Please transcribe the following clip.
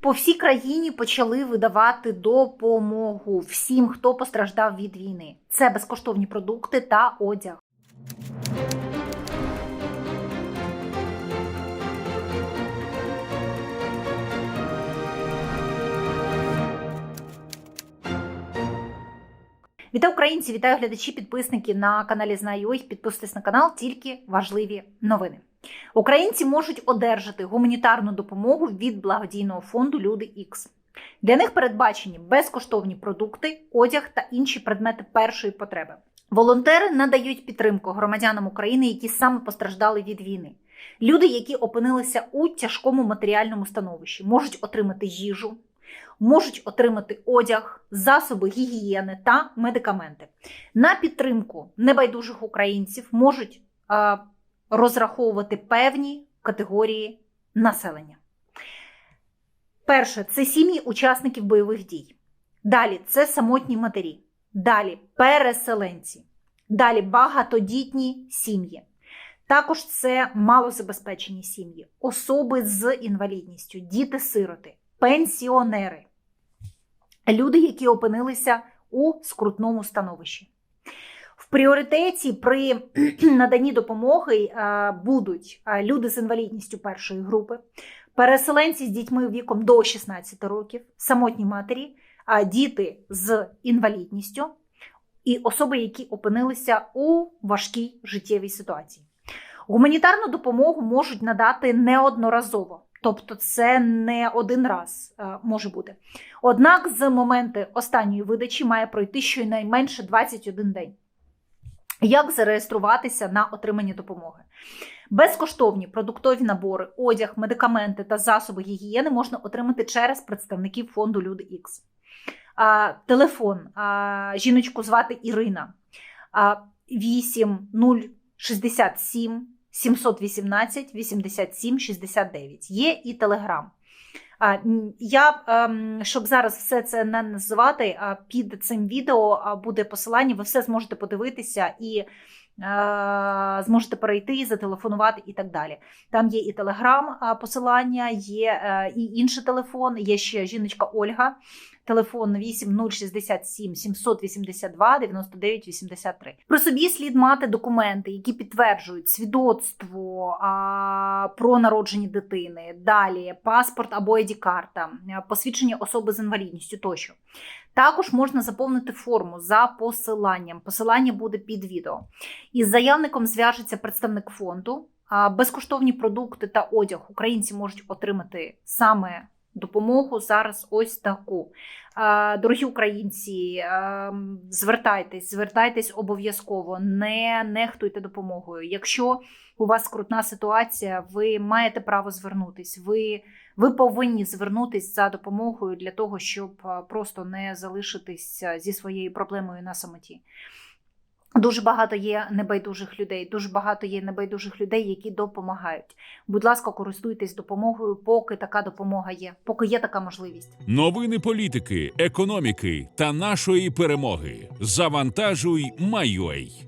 По всій країні почали видавати допомогу всім, хто постраждав від війни. Це безкоштовні продукти та одяг. Вітаю українці, вітаю глядачі, підписники на каналі Знаю. Підписуйтесь на канал, тільки важливі новини. Українці можуть одержати гуманітарну допомогу від благодійного фонду Люди Ікс. Для них передбачені безкоштовні продукти, одяг та інші предмети першої потреби. Волонтери надають підтримку громадянам України, які саме постраждали від війни. Люди, які опинилися у тяжкому матеріальному становищі, можуть отримати їжу, можуть отримати одяг, засоби гігієни та медикаменти. На підтримку небайдужих українців можуть розраховувати певні категорії населення. Перше це сім'ї учасників бойових дій. Далі це самотні матері. Далі переселенці. Далі багатодітні сім'ї. Також це малозабезпечені сім'ї, особи з інвалідністю, діти-сироти, пенсіонери, люди, які опинилися у скрутному становищі. В пріоритеті при наданні допомоги е, будуть е, люди з інвалідністю першої групи, переселенці з дітьми віком до 16 років, самотні матері, діти з інвалідністю і особи, які опинилися у важкій життєвій ситуації. Гуманітарну допомогу можуть надати неодноразово, тобто це не один раз е, може бути. Однак з моменту останньої видачі має пройти щонайменше 21 день. Як зареєструватися на отримання допомоги? Безкоштовні продуктові набори, одяг, медикаменти та засоби гігієни можна отримати через представників фонду Люди Ікс. Телефон а, жіночку звати Ірина а, 8067 718 87 69. Є і телеграм. Я, ем, щоб зараз все це не називати, під цим відео буде посилання, ви все зможете подивитися і зможете перейти, зателефонувати і так далі. Там є і телеграм-посилання, є е, і інший телефон, є ще жіночка Ольга, телефон 8067 782 99 83. При собі слід мати документи, які підтверджують свідоцтво про народження дитини, далі паспорт або ID-карта, е, посвідчення особи з інвалідністю тощо. Також можна заповнити форму за посиланням. Посилання буде під відео. Із заявником зв'яжеться представник фонду. Безкоштовні продукти та одяг українці можуть отримати саме допомогу зараз ось таку. Дорогі українці, звертайтесь, звертайтесь обов'язково, не нехтуйте допомогою. Якщо у вас скрутна ситуація, ви маєте право звернутись. Ви, ви повинні звернутись за допомогою для того, щоб просто не залишитись зі своєю проблемою на самоті. Дуже багато є небайдужих людей, дуже багато є небайдужих людей, які допомагають. Будь ласка, користуйтесь допомогою, поки така допомога є, поки є така можливість. Новини політики, економіки та нашої перемоги. Завантажуй, Майой.